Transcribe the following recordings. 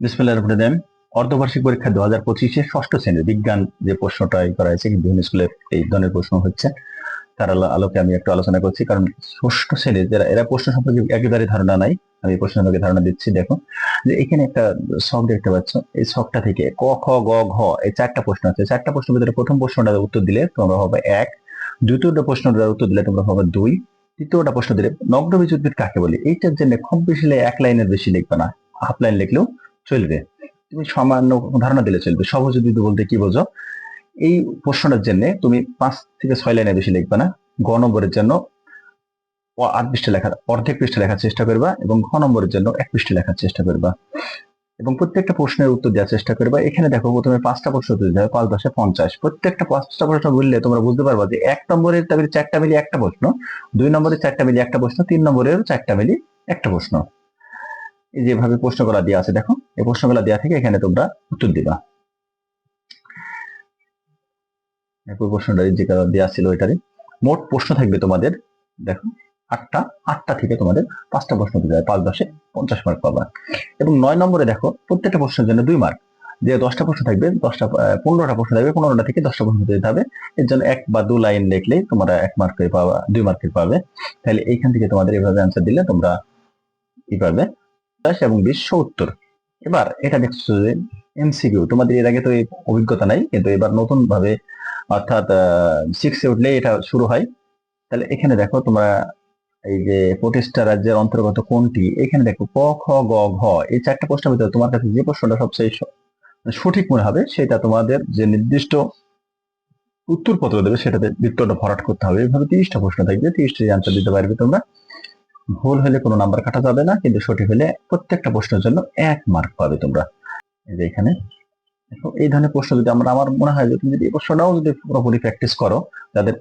রহিম। অর্ধবার্ষিক পরীক্ষা দু হাজার পঁচিশে ষষ্ঠ শ্রেণির বিজ্ঞান যে প্রশ্নটা করা হয়েছে বিভিন্ন স্কুলে এই ধরনের প্রশ্ন হচ্ছে, তার আলোকে আমি একটু আলোচনা করছি, কারণ ষষ্ঠ শ্রেণির যারা এরা প্রশ্ন সম্পর্কে একেবারে ধারণা নাই। আমি প্রশ্ন সম্পর্কে ধারণা দিচ্ছি, দেখো। যে এখানে একটা শখ দেখতে পাচ্ছ, এই শখটা থেকে ক, খ, গ, ঘ, এই চারটা প্রশ্ন আছে। চারটা প্রশ্নের ভিতরে প্রথম প্রশ্নটার উত্তর দিলে তোমরা হবে এক, দ্বিতীয়টা প্রশ্নটার উত্তর দিলে তোমরা হবে দুই, তৃতীয়টা প্রশ্ন দিলে নগ্ন উদ্ভিদ কাকে বলি? এইটার জন্য খুব বেশি এক লাইনের বেশি লিখবে না। হাফ লাইন লিখলেও চলবে। তুমি সামান্য ধারণা দিলে চলবে। সহজ উদ্ভিদ বলতে কি বোঝো, এই প্রশ্নটার জন্য তুমি পাঁচ থেকে ছয় লাইনে বেশি লিখবে না। গ নম্বরের জন্য আট পৃষ্ঠা লেখার অর্ধেক পৃষ্ঠা লেখার চেষ্টা করবা এবং ঘ নম্বরের জন্য এক পৃষ্ঠা লেখার চেষ্টা করবা। এবং প্রত্যেকটা প্রশ্নের উত্তর দেওয়ার চেষ্টা করবা। এখানে দেখো, প্রথমে পাঁচটা প্রশ্ন দিতে হবে, পাঁচ দশে পঞ্চাশ। প্রত্যেকটা পাঁচটা প্রশ্ন বললে তোমরা বুঝতে পারবা যে এক নম্বরের চারটা মিলিয়ে একটা প্রশ্ন, দুই নম্বরের চারটা মিলিয়ে একটা প্রশ্ন, তিন নম্বরের চারটা মিলিয়ে একটা প্রশ্ন। এই যেভাবে প্রশ্নগুলা দেওয়া আছে, দেখো, এই প্রশ্নগুলা দেওয়া থেকে এখানে তোমরা উত্তর দিবা। প্রশ্নটা যে দেওয়া ছিল ওইটারই মোট প্রশ্ন থাকবে তোমাদের, দেখো, আটটা আটটা থেকে তোমাদের পাঁচটা প্রশ্ন দিতে হবে পাঁচ দশে পঞ্চাশ মার্ক পাবা। এবং নয় নম্বরে দেখো, প্রত্যেকটা প্রশ্নের জন্য দুই মার্ক যে দশটা প্রশ্ন থাকবে, দশটা পনেরোটা প্রশ্ন থাকবে, পনেরোটা থেকে দশটা প্রশ্ন দিতে হবে এর জন্য এক বা দু লাইন লিখলেই তোমরা এক মার্কের পাবা, দুই মার্কের পাবে। তাহলে এইখান থেকে তোমাদের এভাবে অ্যান্সার দিলে তোমরা কি পাবে দশ এবং বিশ সত্তর। এবার এটা দেখছ যে এমসিকিউ তোমাদের এর আগে তো অভিজ্ঞতা নাই, কিন্তু এবার নতুন ভাবে অর্থাৎ সিক্সে উঠলে এটা শুরু হয়। তাহলে এখানে দেখো তোমরা এই যে প্রতিষ্ঠা রাজ্যের অন্তর্গত কোনটি? এখানে দেখো ক, খ, গ, ঘ, এই চারটা প্রশ্নের ভিতরে তোমার কাছে যে প্রশ্নটা সবচেয়ে সঠিক মনে হবে, সেটা তোমাদের যে নির্দিষ্ট উত্তরপত্র দেবে, সেটাতে উত্তরটা ভরাট করতে হবে। এভাবে তিরিশটা প্রশ্ন থাকবে, তিরিশটা আনসার দিতে পারবে তোমরা। ভুল হলে কোনো নাম্বার কাটা যাবে না, কিন্তু সঠিক হলে প্রত্যেকটা প্রশ্নের জন্য এক মার্ক পাবে তোমরা। এই যে এখানে। দেখো, এই ধরনের প্রশ্ন যদি আমরা, আমার মনে হয় যে তুমি যদি এই প্রশ্নটাও যদি পুরোপুরি প্র্যাকটিস করো, যাদের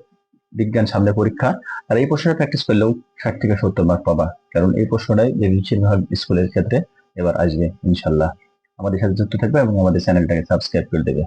বিজ্ঞান সামনে পরীক্ষা আর এই প্রশ্নটা প্র্যাকটিস করলেও ষাট থেকে সত্তর মার্ক পাবা। কারণ এই প্রশ্নটাই যে বেশিরভাগ স্কুলের ক্ষেত্রে এবার আসবে, ইনশাল্লাহ। আমাদের সাথে যুক্ত থাকবে এবং আমাদের চ্যানেলটাকে সাবস্ক্রাইব করে দেবে।